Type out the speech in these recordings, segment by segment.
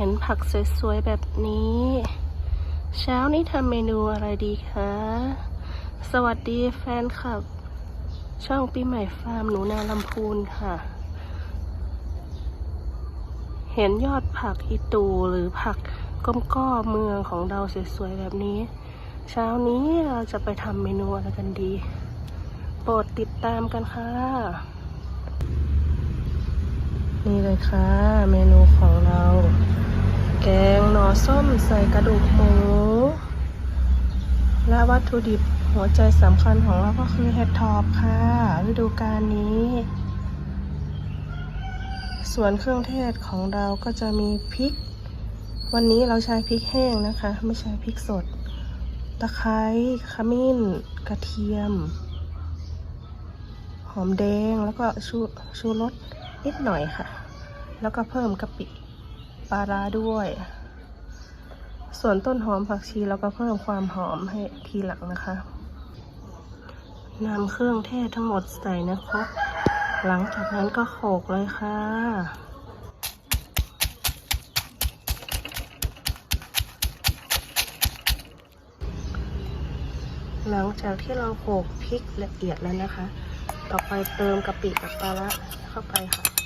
เห็นผักสวยๆแบบนี้ เช้านี้ทำเมนูอะไรดีคะ สวัสดีแฟนคลับ ช่องปีใหม่ฟาร์มหนูนาลำพูนค่ะ เห็นยอดผักอีตูหรือผักก้มก้อเมืองของเราสวยๆแบบนี้ เช้านี้เราจะไปทำเมนูอะไรกันดี โปรดติดตามกันค่ะ นี่เลยค่ะ เมนูของ งหน่อส้มใส่กระดูกหมู และวัตถุดิบหัวใจสำคัญของเราก็คือเห็ดทอบค่ะฤดูกาลนี้ ส่วนเครื่องเทศของเราก็จะมีพริก วันนี้เราใช้พริกแห้งนะคะ ไม่ใช่พริกสด ตะไคร้ขมิ้น กระเทียม หอมแดงแล้วก็ชูชูรสนิดหน่อยค่ะ แล้วก็เพิ่มกะปิ ปลาร้าด้วย ส่วนต้นหอมผักชีเราก็เพิ่มความหอมให้ทีหลังนะคะนำเครื่องเทศทั้งหมดใส่ในครกหลังจากนั้นก็โขลกเลยค่ะ หลังจากที่เราโขลกพริกละเอียดแล้วนะคะ ต่อไปเติมกะปิกับปลาร้าเข้าไปค่ะ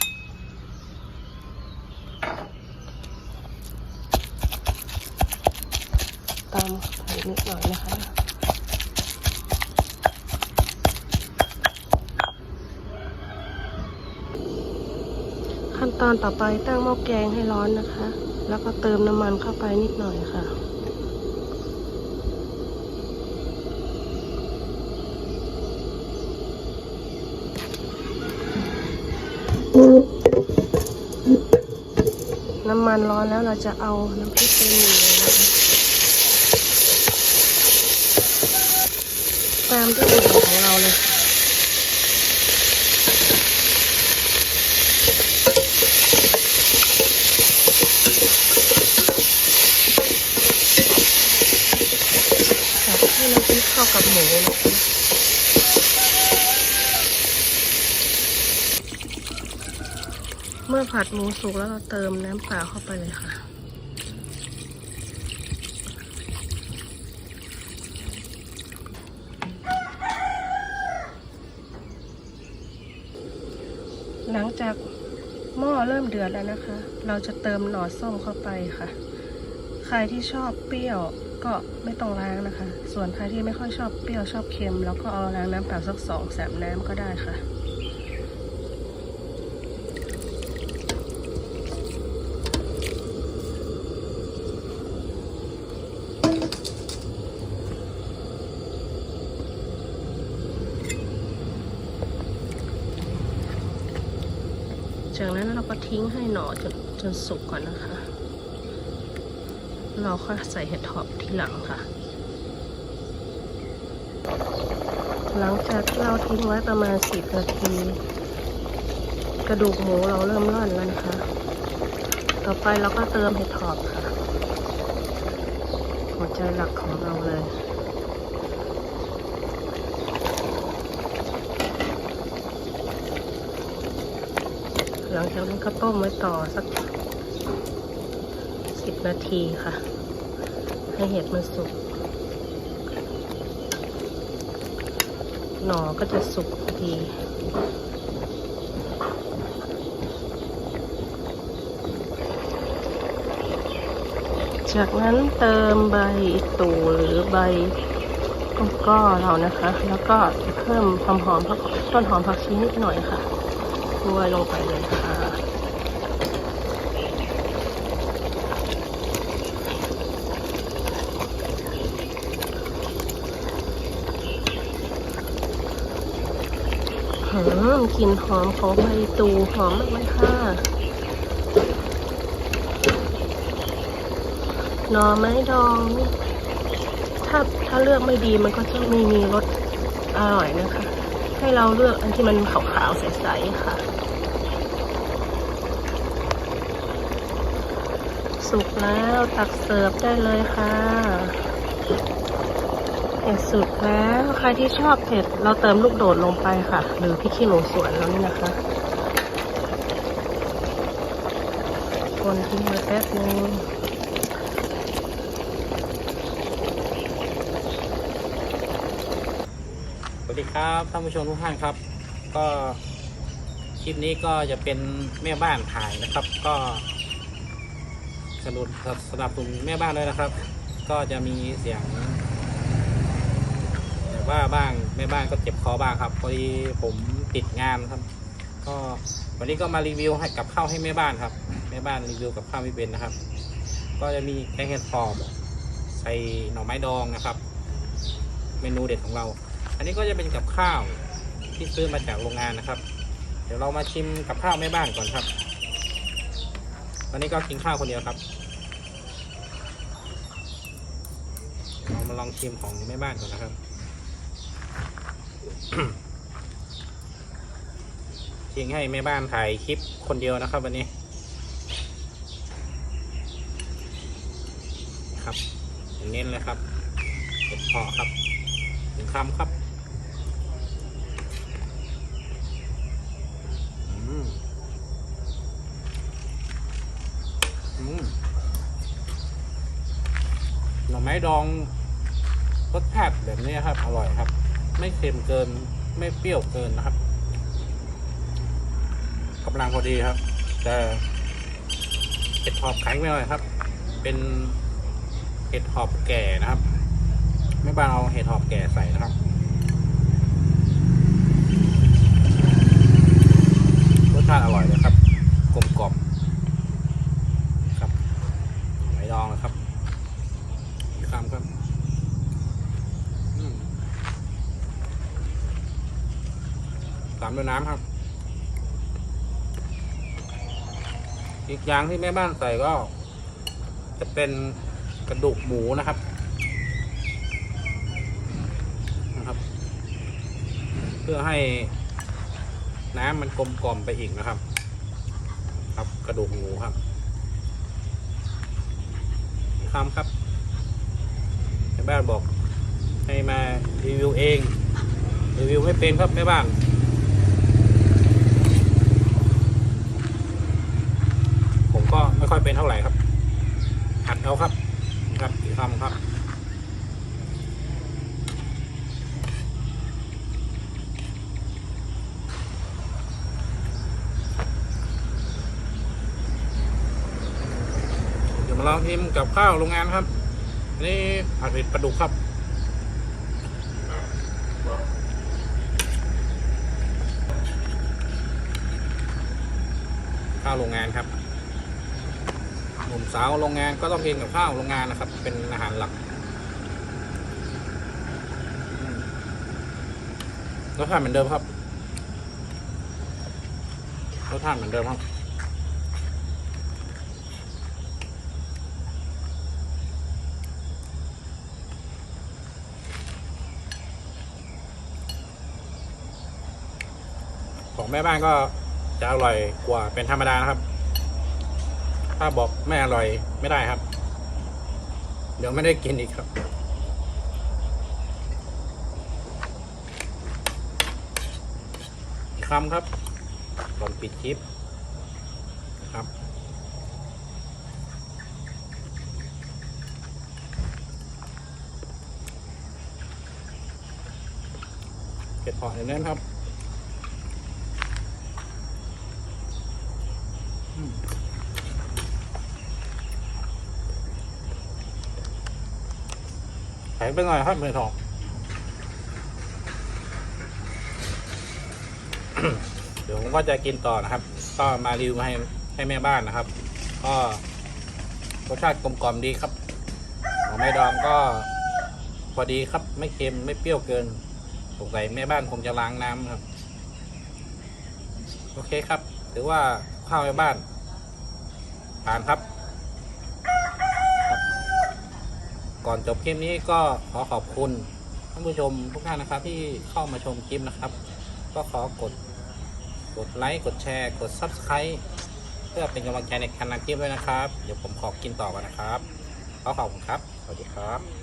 ตามใส่นิดหน่อยนะคะขั้นตอนต่อไปตั้งหม้อแกงให้ร้อนนะคะ แล้วก็เติมน้ำมันเข้าไปนิดหน่อยค่ะน้ำมันร้อนแล้วเราจะเอาน้ำพริกไปหนึ่งเลยนะคะตา มด้วยหมูของเราเลยให้น้ำพริกเข้ากับหมูนะคะเมื่อผัดหมูสุกแล้วเราเติมน้ำเปล่าเข้าไปเลยค่ะ หลังจากหม้อเริ่มเดือดแล้วนะคะ เราจะเติมหน่อส้มเข้าไปค่ะ ใครที่ชอบเปรี้ยวก็ไม่ต้องล้างนะคะ ส่วนใครที่ไม่ค่อยชอบเปรี้ยวชอบเค็ม แล้วก็เอาล้างน้ำเปล่าสักสองสามน้ำก็ได้ค่ะ จากนั้นเราก็ทิ้งให้หน่อจนจนสุกก่อนนะคะ เราค่อยใส่เห็ดถอบทีหลังค่ะ หลังจากที่เราทิ้งไว้ประมาณสิบนาที กระดูกหมูเราเริ่มร่อนแล้วนะคะ ต่อไปเราก็เติมเห็ดถอบค่ะ หัวใจหลักของเราเลย หลังจากนั้นก็ต้มไว้ต่อสักสิบนาทีค่ะ ให้เห็ดมันสุก หน่อก็จะสุกดีจากนั้นเติมใบตูหรือใบต้นก้อเรานะคะ แล้วก็เพิ่มความหอมต้นหอมผักชีนิดหน่อยค่ะโรยลงไปเลยค่ะ หื มกลิ่นหอมของใบตูหอมมากเลยค่ะหน่อไม้ดอง ถ้าถ้าเลือกไม่ดีมันก็จะไม่มีรสอร่อยนะคะ ให้เราเลือกอันที่มันขาวๆใสๆค่ะ สุกแล้วตักเสิร์ฟได้เลยค่ะ เผ็ดสุดแล้ว ใครที่ชอบเผ็ดเราเติมลูกโดดลงไปค่ะ หรือพริกขี้หนูสวนเรานี่นะคะคนทิ้งไว้แป๊บนึงสวัสดีครับท่านผู้ชมทุกท่านครับ ก็คลิปนี้ก็จะเป็นแม่บ้านถ่ายนะครับ ก็สนับสนับสนุนแม่บ้านด้วยนะครับ ก็จะมีเสียง ว่าบ้างแม่บ้านก็เจ็บคอบ้างครับพอดีผมติดงานครับ ก็วันนี้ก็มารีวิวให้กับข้าวให้แม่บ้านครับแม่บ้านรีวิวกับข้าวไม่เป็นนะครับ ก็จะมีแกงเห็ดฟอมใส่หน่อไม้ดองนะครับ เมนูเด็ดของเรา อันนี้ก็จะเป็นกับข้าวที่ซื้อมาจากโรงงานนะครับ เดี๋ยวเรามาชิมกับข้าวแม่บ้านก่อนครับวันนี้ก็กินข้าวคนเดียวครับเรามาลองชิมของแม่บ้านก่อนนะครับ ทิ้งให้แม่บ้านถ่ายคลิปคนเดียวนะครับวันนี้ ครับเน้นเลยครับเห็ดเพาะครับหนึ่งคำครับอืมอืมหน่อไม้ดองรสชาติแบบนี้ครับ อร่อยครับ ไม่เค็มเกิน ไม่เปรี้ยวเกินนะครับกำลังพอดีครับ แต่เห็ดหอบแข็งไม่หน่อยครับ เป็นเห็ดหอบแก่นะครับ ไม่บ้านเอาเห็ดหอบแก่ใส่นะครับรสชาติอร่อยเลยครับ กลมกล่อมครับไหลดองนะครับอีกคำครับอืมตามด้วยน้ำครับ อีกอย่างที่แม่บ้านใส่ก็ จะเป็นกระดูกหมูนะครับนะครับ เพื่อให้น้ำมันกลมกล่อมไปอีกนะครับ ครับกระดูกหมูครับอีกคำครับแม่บ้านบอกให้มารีวิวเองรีวิวไม่เป็นครับแม่บ้าน ผมก็ไม่ ค่อยเป็นเท่าไหร่ครับ หัดเอาครับ ครับอีคำครับเดี๋ยวมาลองชิมกับข้าวโรงงานครับ นี่ผัดเผ็ดปลาดุกครับ ข้าวโรงงานครับ หนุ่มสาวโรงงานก็ต้องกินกับข้าวโรงงานนะครับ เป็นอาหารหลักรสชาติเหมือนเดิมครับรสชาติเหมือนเดิมครับของแม่บ้านก็จะอร่อยกว่าเป็นธรรมดานะครับ ถ้าบอกไม่อร่อยไม่ได้ครับ เดี๋ยวไม่ได้กินอีกครับ คำครับก่อนปิดคลิปครับเก็ดพออย่างนั้นครับ ข็งไปหน่อยครับมือทองเดี๋ยวผมก็จะกินต่อนะครับ ก็มารีวิวให้ให้แม่บ้านนะครับ ก็รสชาติกลมกล่อมดีครับของแม่ดองก็พอดีครับไม่เค็มไม่เปรี้ยวเกินสงสัยแม่บ้านคงจะล้างน้ำครับ โอเคครับ ถือว่าข้าวแม่บ้านผ่านครับ ก่อนจบคลิปนี้ก็ขอขอบคุณท่านผู้ชมทุกท่านนะครับที่เข้ามาชมคลิปนะครับ ก็ขอกดกดไลค์กดแชร์กด Subscribe เพื่อเป็นกำลังใจในการทำคลิปด้วยนะครับ เดี๋ยวผมขอกินต่อกันนะครับขอขอบคุณครับ สวัสดีครับ